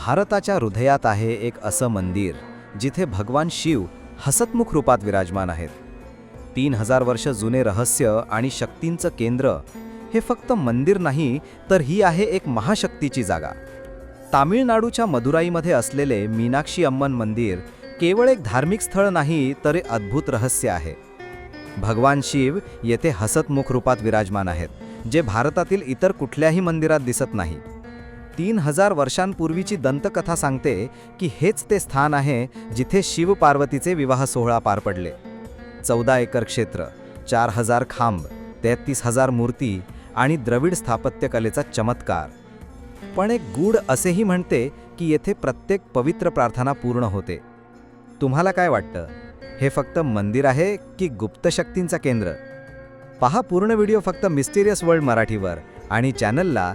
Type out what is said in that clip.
भारताच्या हृदयात आहे एक असं मंदिर जिथे भगवान शिव हसतमुख रूपात विराजमान आहेत. तीन हजार वर्ष जुने रहस्य आणि शक्तींचं केंद्र हे फक्त मंदिर नाही तर ही आहे एक महाशक्तीची जागा. तामिळनाडूच्या मदुराईमध्ये असलेले मीनाक्षी अम्मन मंदिर केवळ एक धार्मिक स्थळ नाही तर एक अद्भुत रहस्य आहे. भगवान शिव येथे हसतमुख रूपात विराजमान आहेत जे भारतातील इतर कुठल्याही मंदिरात दिसत नाही. तीन हजार वर्षांपूर्वीची दंतकथा सांगते की हेच ते स्थान आहे जिथे शिव पार्वतीचे विवाह सोहळा पार पडले. चौदा एकर क्षेत्र चार हजार खांब तेहतीस हजार मूर्ती आणि द्रविड स्थापत्यकलेचा चमत्कार. पण एक गूढ असेही म्हणते की येथे प्रत्येक पवित्र प्रार्थना पूर्ण होते. तुम्हाला काय वाटतं? हे फक्त मंदिर आहे की गुप्त शक्तींचा केंद्र? पहा पूर्ण व्हिडिओ फक्त मिस्टिरियस वर्ल्ड मराठीवर आणि चॅनलला